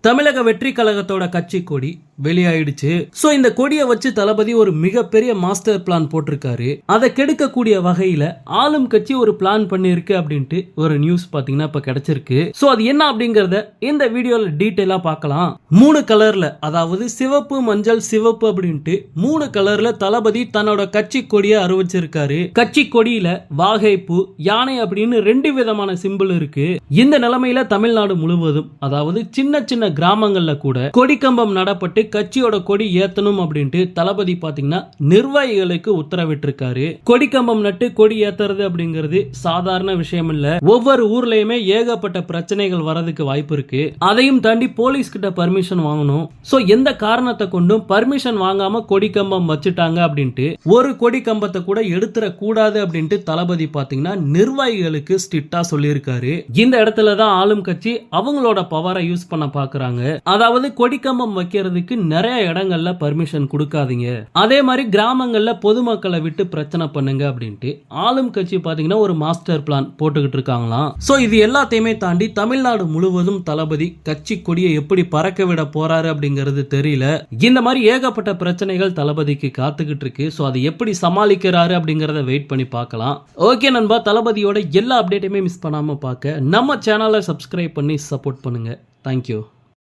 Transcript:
தமிழக வெற்றி கழகத்தோட கட்சி கொடி. வெளியாயிடுச்சு. சோ இந்த கொடியை வச்சு தளபதி ஒரு மிகப்பெரிய மாஸ்டர் பிளான் போட்டிருக்காரு. அதை கெடுக்கக்கூடிய வகையில ஆளும் கட்சி ஒரு பிளான் பண்ணிருக்கு அப்படின்ட்டு ஒரு நியூஸ் பாத்தீங்கன்னா இப்ப கிடைச்சிருக்கு. சோ அது என்ன அப்படிங்கறத இந்த வீடியோல டீட்டெயிலா பார்க்கலாம். மூணு கலர்ல அதாவது சிவப்பு மஞ்சள் சிவப்பு அப்படின்ட்டு மூணு கலர்ல தளபதி தன்னோட கட்சி கொடியை அறிவிச்சிருக்காரு. கட்சி கொடியில வாகைப்பூ யானை அப்படின்னு ரெண்டு விதமான சிம்பிள் இருக்கு. இந்த நிலைமையில தமிழ்நாடு முழுவதும் அதாவது சின்ன சின்ன கிராமங்கள்ல கூட கொடி கம்பம் நடப்பட்டு கட்சியோட கொடி ஏத்தணும் அப்படின்ட்டு தளபதி பாத்தீங்கன்னா நிர்வாகிகளுக்கு உத்தரவிட்டிருக்காரு. கொடி கம்பம் நட்டு கொடி ஏத்துறது அப்படிங்கிறது சாதாரண விஷயம் இல்ல. ஒவ்வொரு ஊர்லயுமே ஏகப்பட்ட பிரச்சனைகள் வரதுக்கு வாய்ப்பு இருக்கு. அதையும் தாண்டி போலீஸ் கிட்ட பர்மிஷன் வாங்கணும். சோ எந்த காரணத்தை கொண்டும் பர்மிஷன் வாங்காம கொடி கம்பம் வச்சுட்டாங்க அப்படின்ட்டு ஒரு கொடி கம்பத்தை கூட எடுத்துற கூடாது அப்படின்ட்டு தளபதி பாத்தீங்கன்னா நிர்வாகிகளுக்கு ஸ்ட்ரிக்டா சொல்லியிருக்காரு. இந்த இடத்துல தான் ஆளும் கட்சி அவங்களோட பவரை யூஸ் பண்ண பாக்குறாங்க. அதாவது கொடி கம்பம் வைக்கிறதுக்கு நிறைய இடங்கள்ல பர்மிஷன் கொடுக்காதீங்க. அதே மாதிரி கிராமங்கள்ல பொதுமக்களை விட்டு பிரச்சனை பண்ணுங்க அப்படின்ட்டு ஆளும் கட்சி பாத்தீங்கன்னா ஒரு மாஸ்டர் பிளான் போட்டுக்கிட்டு இருக்காங்களாம். சோ இது எல்லாத்தையுமே தாண்டி தமிழ்நாடு முழுவதும் தளபதி கட்சி கொடியை எப்படி பறக்க விட போறாரு அப்படிங்கிறது தெரியல. இந்த மாதிரி ஏகப்பட்ட பிரச்சனைகள் தளபதிக்கு காத்துக்கிட்டு இருக்கு. சோ அதை எப்படி சமாளிக்கிறாரு அப்படிங்கறத வெயிட் பண்ணி பார்க்கலாம். ஓகே நண்பா தளபதியோட எல்லா அப்டேட்டையுமே மிஸ் பண்ணாம பார்க்க நம்ம சேனலை சப்ஸ்கிரைப் பண்ணி சப்போர்ட் பண்ணுங்க. தேங்க்யூ